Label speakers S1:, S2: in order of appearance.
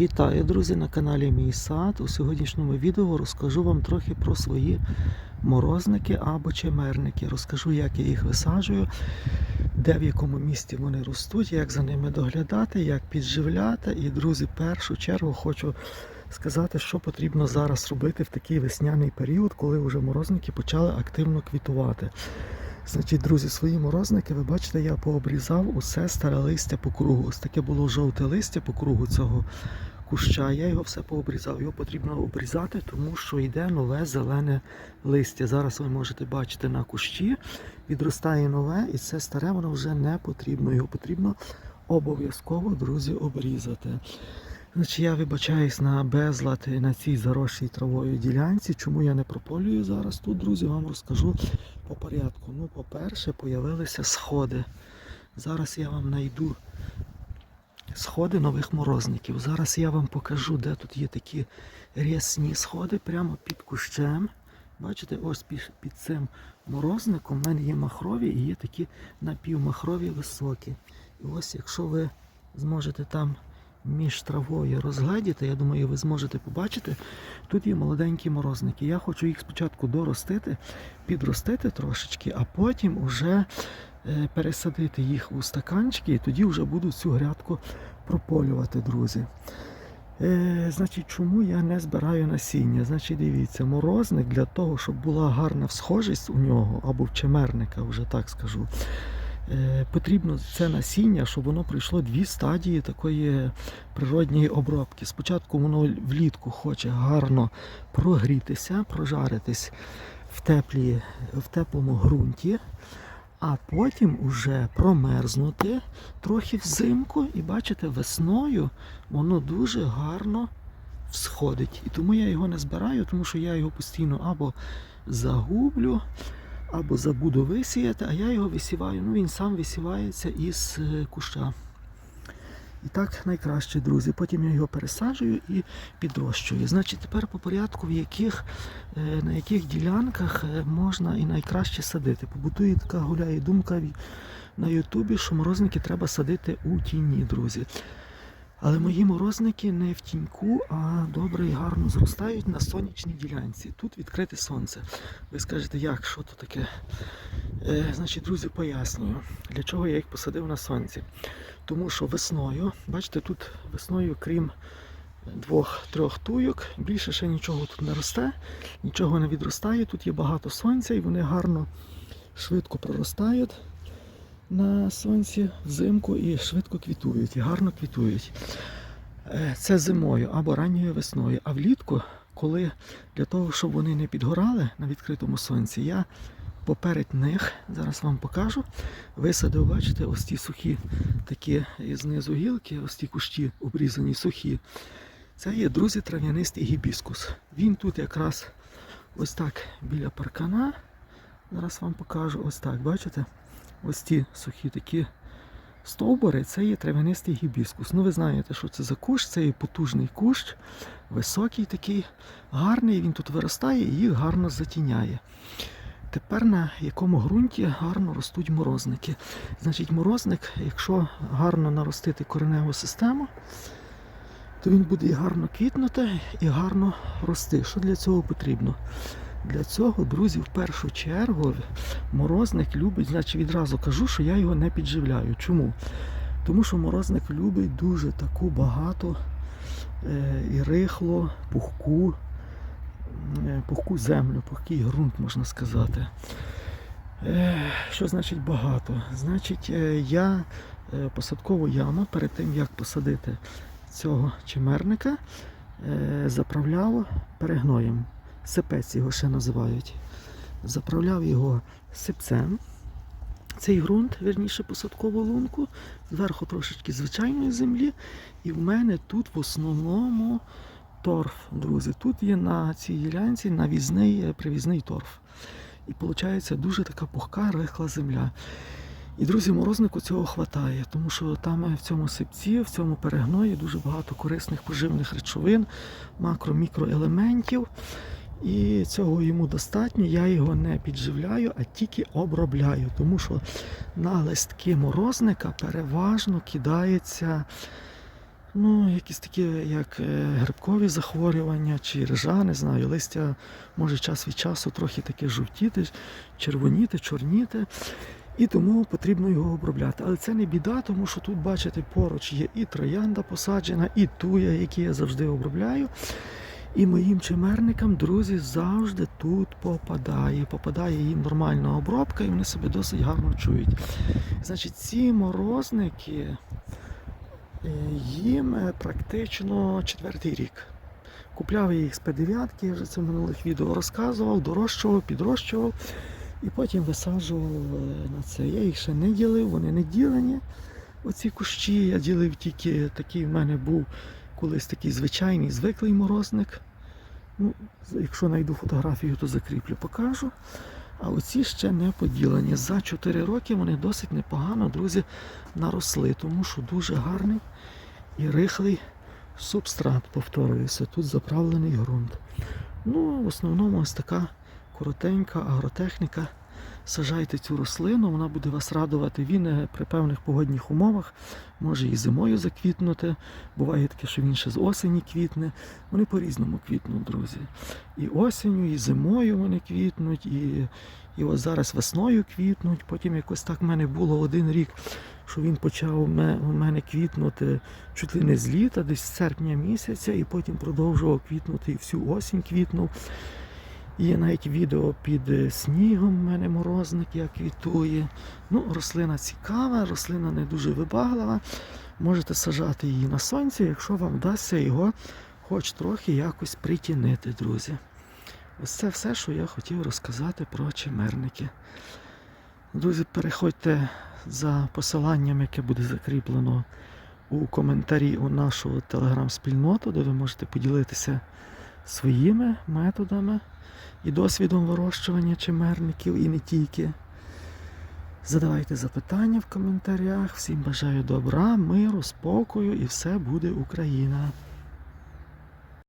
S1: Вітаю, друзі, на каналі Мій Сад. У сьогоднішньому відео розкажу вам трохи про свої морозники або чемерники. Розкажу, як я їх висаджую, де в якому місці вони ростуть, як за ними доглядати, як підживляти. І, друзі, першу чергу хочу сказати, що потрібно зараз робити в такий весняний період, коли вже морозники почали активно квітувати. Значить, друзі, свої морозники, ви бачите, я пообрізав усе старе листя по кругу. Ось таке було жовте листя по кругу цього куща. Я його все пообрізав. Його потрібно обрізати, тому що йде нове зелене листя. Зараз ви можете бачити на кущі. Відростає нове, і це старе воно вже не потрібно. Його потрібно обов'язково, друзі, обрізати. Значить, я вибачаюсь на безлад на цій заросшій травою ділянці. Чому я не прополюю зараз тут, друзі, вам розкажу по порядку. Ну, по-перше, появилися сходи. Зараз я вам знайду сходи нових морозників. Зараз я вам покажу, де тут є такі рясні сходи, прямо під кущем. Бачите, ось під цим морозником в мене є махрові і є такі напівмахрові високі. І ось якщо ви зможете там між травою розгледіти, я думаю, ви зможете побачити, тут є молоденькі морозники. Я хочу їх спочатку доростити, підростити трошечки, а потім уже е, пересадити їх у стаканчики і тоді вже буду цю грядку прополювати, друзі. Е, значить, чому я не збираю насіння? Значить, дивіться, морозник для того, щоб була гарна всхожість у нього, або в чемерника, вже так скажу. Е, потрібно це насіння, щоб воно пройшло дві стадії такої природньої обробки. Спочатку воно влітку хоче гарно прогрітися, прожаритись в, теплі, в теплому ґрунті, а потім уже промерзнути трохи взимку, і бачите, весною воно дуже гарно всходить. І тому я його не збираю, тому що я його постійно або загублю, або забуду висіяти, а я його висіваю. Ну він сам висівається із е, куща. І так найкраще, друзі. Потім я його пересаджую і підрощую. Значить, тепер по порядку, в яких, е, на яких ділянках е, можна і найкраще садити. Побутує така гуляє думка на Ютубі, що морозники треба садити у тіні, друзі. Але мої морозники не в тіньку, а добре і гарно зростають на сонячній ділянці. Тут відкрите сонце. Ви скажете, як, що то таке? Е, значить, друзі, пояснюю, для чого я їх посадив на сонці. Тому що весною, бачите, тут весною, крім двох-трьох туйок, більше ще нічого тут не росте, нічого не відростає. Тут є багато сонця і вони гарно, швидко проростають на сонці взимку і швидко квітують, і гарно квітують. Е, Це зимою або ранньою весною. А влітку, коли для того, щоб вони не підгорали на відкритому сонці, я поперед них, зараз вам покажу, висадив, бачите, ось ті сухі такі знизу гілки, ось ті кущі обрізані сухі. Це є, друзі, трав'янистий гібіскус. Він тут якраз ось так біля паркана. Зараз вам покажу ось так, бачите? Ось ті сухі такі стовбури, це є трав'янистий гібіскус. Ну ви знаєте, що це за кущ, це є потужний кущ, високий такий, гарний, він тут виростає і їх гарно затіняє. Тепер на якому ґрунті гарно ростуть морозники. Значить, морозник, якщо гарно наростити кореневу систему, то він буде і гарно квітнути, і гарно рости. Що для цього потрібно? Для цього, друзі, в першу чергу морозник любить, значить відразу кажу, що я його не підживляю. Чому? Тому що морозник любить дуже таку багато е, і рихло, пухку, е, пухку землю, пухкий ґрунт, можна сказати. Е, що значить багато? Значить, е, я е, посадкову яму перед тим, як посадити цього чимерника, е, заправляв перегноєм. Сипець його ще називають. Заправляв його сипцем. Цей ґрунт, верніше посадкову лунку, зверху трошечки звичайної землі. І в мене тут в основному торф, друзі. Тут є на цій ділянці навізний е, привізний торф. І виходить дуже така пухка, рихла земля. І, друзі, морознику цього вистачає, тому що там е, в цьому сипці, в цьому перегної дуже багато корисних поживних речовин, макро-мікроелементів. І цього йому достатньо. Я його не підживляю, а тільки обробляю, тому що на листки морозника переважно кидається Ну, якісь такі, як е, грибкові захворювання чи ржа, не знаю, листя може час від часу трохи таке жовтіти, червоніти, чорніти. І тому потрібно його обробляти. Але це не біда, тому що тут, бачите, поруч є і троянда посаджена, і туя, які я завжди обробляю. І моїм чимерникам, друзі, завжди тут попадає. Попадає їм нормальна обробка, і вони себе досить гарно чують. Значить, ці морозники е, їм е, практично четвертий рік. Купляв я їх з П9, я вже це в минулих відео розказував, дорощував, підрощував і потім висаджував е, на це. Я їх ще не ділив, вони не ділені. Оці кущі я ділив тільки такий в мене був колись такий звичайний звиклий морозник. Ну, якщо знайду фотографію, то закріплю, покажу. А оці ще не поділені. За 4 роки вони досить непогано, друзі, наросли, тому що дуже гарний і рихлий субстрат, повторююся. Тут заправлений ґрунт. Ну, в основному ось така коротенька агротехніка. Сажайте цю рослину, вона буде вас радувати. Він е, при певних погодних умовах може і зимою заквітнути. Буває таке, що він ще з осені квітне. Вони по-різному квітнуть, друзі. І осінню, і зимою вони квітнуть, і, і от зараз весною квітнуть. Потім якось так в мене було один рік, що він почав у мене квітнути чуть ли не з літа, десь з серпня місяця, і потім продовжував квітнути і всю осінь квітнув. Є навіть відео під е, снігом в мене морозник, як квітує. Ну, рослина цікава, рослина не дуже вибаглива. Можете сажати її на сонці, якщо вам вдасться його хоч трохи якось притінити, друзі. Ось це все, що я хотів розказати про чимерники. Друзі, переходьте за посиланням, яке буде закріплено у коментарі у нашу телеграм-спільноту, де ви можете поділитися своїми методами і досвідом вирощування чимерників і не тільки. Задавайте запитання в коментарях. Всім бажаю добра, миру, спокою і все буде Україна.